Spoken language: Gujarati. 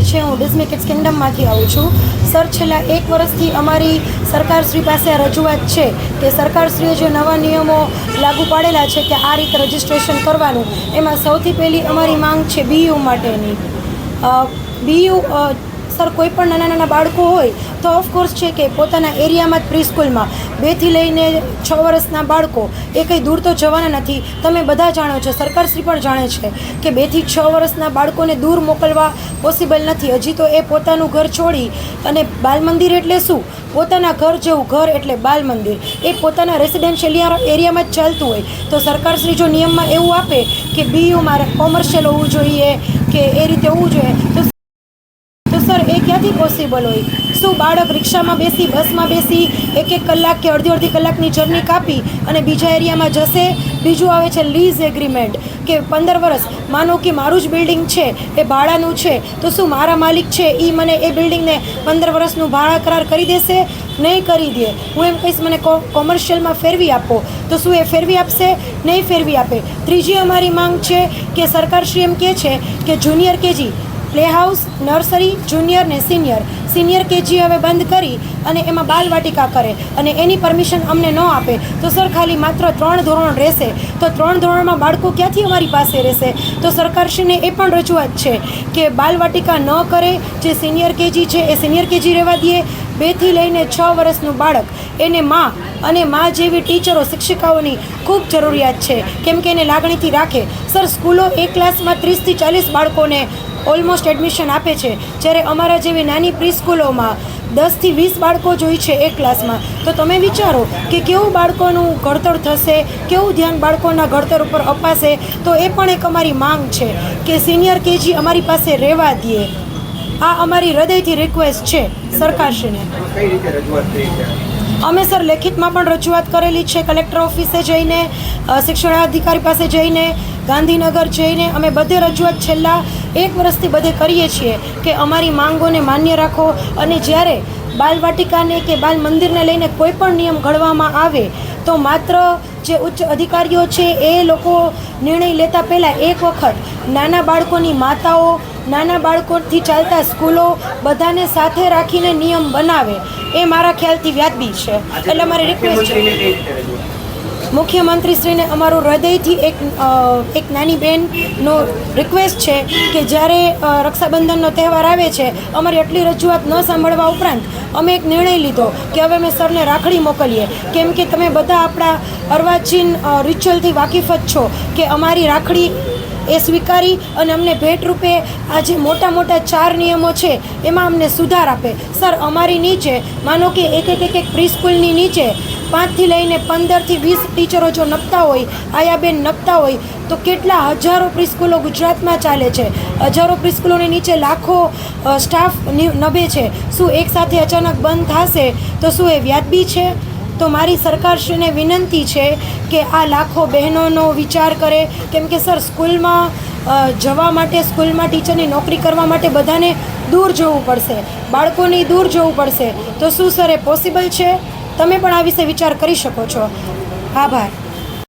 જે છે. હું ડિઝમી કિડ્સ કિંગડમમાંથી આવું છું. સર, છેલ્લા એક વર્ષથી અમારી સરકારશ્રી પાસે રજૂઆત છે કે સરકારશ્રીએ જે નવા નિયમો લાગુ પાડેલા છે કે આ રીતે રજિસ્ટ્રેશન કરવાનું, એમાં સૌથી પહેલી અમારી માંગ છે બીયુ માટેની. બીયુ સર કોઈ પણ નાના નાના બાળકો હોય તો ઓફકોર્સ છે કે પોતાના એરિયામાં જ પ્રી સ્કૂલમાં બેથી લઈને છ વર્ષના બાળકો એ કંઈ દૂર તો જવાના નથી. તમે બધા જાણો છો, સરકારશ્રી પણ જાણે છે કે બેથી છ વર્ષના બાળકોને દૂર મોકલવા પોસિબલ નથી. હજી તો એ પોતાનું ઘર છોડી અને બાલ મંદિર એટલે શું? પોતાના ઘર જેવું ઘર એટલે બાલ મંદિર એ પોતાના રેસિડેન્શિયલ એરિયામાં જ ચાલતું હોય. તો સરકારશ્રી જો નિયમમાં એવું આપે કે બીયુ મારે કોમર્શિયલ હોવું જોઈએ, કે એ રીતે હોવું જોઈએ, તો સર એ ક્યાંથી પોસિબલ હોય? શું બાળક રિક્ષામાં બેસી, બસમાં બેસી, એક એક કલાક કે અડધી અડધી કલાકની જર્ની કાપી અને બીજા એરિયામાં જશે? બીજું આવે છે લીઝ એગ્રીમેન્ટ કે પંદર વર્ષ, માનો કે મારું જ બિલ્ડિંગ છે, એ ભાડાનું છે, તો શું મારા માલિક છે એ મને એ બિલ્ડિંગને પંદર વર્ષનું ભાડા કરાર કરી દેશે? નહીં કરી દે. હું એમ કહીશ, મને કોમર્શિયલમાં ફેરવી આપો. તો શું એ ફેરવી આપશે? નહીં ફેરવી આપે. ત્રીજી અમારી માંગ છે કે સરકારશ્રી એમ કહે છે કે junior KG play house nursery, junior ને સિનિયર. સિનિયર કેજી હવે બંધ કરી અને એમાં બાલવાટિકા કરે અને એની પરમિશન અમને ન આપે. તો સર, ખાલી માત્ર ત્રણ ધોરણ રહેશે. તો ત્રણ ધોરણમાં બાળકો ક્યાંથી અમારી પાસે રહેશે? તો સરકારશ્રીને એ પણ રજૂઆત છે કે બાલવાટિકા ન કરે, જે સિનિયર કેજી છે એ સિનિયર કેજી રહેવા દે. બેથી લઈને છ વર્ષનું બાળક. એને માં અને માં જેવી ટીચરો, શિક્ષિકાઓની ખૂબ જરૂરિયાત છે. કેમ કે એને લાગણીથી રાખે. સર, સ્કૂલો એક ક્લાસમાં ત્રીસથી ચાલીસ બાળકોને ઓલમોસ્ટ એડમિશન આપે છે. જ્યારે અમારા જેવી નાની પ્રી સ્કૂલોમાં દસથી વીસ બાળકો જોઈ છે એક ક્લાસમાં તો તમે વિચારો કે કેવું બાળકોનું ઘડતર થશે કેવું ધ્યાન બાળકોના ઘડતર ઉપર અપાશે તો એ પણ એક અમારી માંગ છે કે સિનિયર કેજી અમારી પાસે રહેવા દે. આ અમારી હૃદયથી રિક્વેસ્ટ છે સરકારશ્રીને. અમે સર લેખિતમાં પણ રજૂઆત કરેલી છે કલેક્ટર ઓફિસે જઈને શિક્ષણાધિકારી પાસે જઈને ગાંધીનગર જઈને અમે બધે રજૂઆત છેલ્લા એક વર્ષથી બધે કરીએ છીએ કે અમારી માંગોને માન્ય રાખો અને જ્યારે બાલવાટિકાને કે બાલ મંદિરને લઈને કોઈ પણ નિયમ ઘડવામાં આવે તો માત્ર જે ઉચ્ચ અધિકારીઓ છે એ લોકો નિર્ણય લેતા પહેલાં એક વખત નાના બાળકોની માતાઓ નાના બાળકોથી ચાલતા સ્કૂલો બધાને સાથે રાખીને નિયમ બનાવે એ મારા ખ્યાલથી વ્યાજબી છે. એટલે મારી રિક્વેસ્ટ છે. મુખ્યમંત્રીશ્રીને અમારું હૃદયથી એક એક નાની બહેનનો રિક્વેસ્ટ છે કે જ્યારે રક્ષાબંધનનો તહેવાર આવે છે, અમારી એટલી રજૂઆત ન સાંભળવા ઉપરાંત અમે એક નિર્ણય લીધો કે હવે અમે સરને રાખડી મોકલીએ. કેમ કે તમે બધા આપણા અર્વાચીન રિચ્યુઅલથી વાકેફ જ છો કે અમારી રાખડી એ સ્વીકારી અને અમને ભેટ રૂપે આ જે મોટા મોટા ચાર નિયમો છે એમાં અમને સુધાર આપે. સર, અમારી નીચે, માનો કે એક એક એક પ્રી સ્કૂલની નીચે પાંચથી લઈને પંદરથી વીસ ટીચરો જો નપતા હોય, આયાબેન નપતા હોય, તો કેટલા હજારો પ્રિસ્કૂલો ગુજરાતમાં ચાલે છે? હજારો પ્રિસ્કૂલોની નીચે લાખો સ્ટાફ નભે છે. શું એકસાથે અચાનક બંધ થશે? તો શું એ વ્યાજબી છે? તો મારી સરકારશ્રીને વિનંતી છે કે આ લાખો બહેનોનો વિચાર કરે. કેમ કે સર, સ્કૂલમાં જવા માટે, સ્કૂલમાં ટીચરની નોકરી કરવા માટે બધાને દૂર જવું પડશે. બાળકોની દૂર જવું પડશે. તો શું સર, એ પોસિબલ છે? તમે પણ આ વિશે વિચાર કરી શકો છો. આભાર.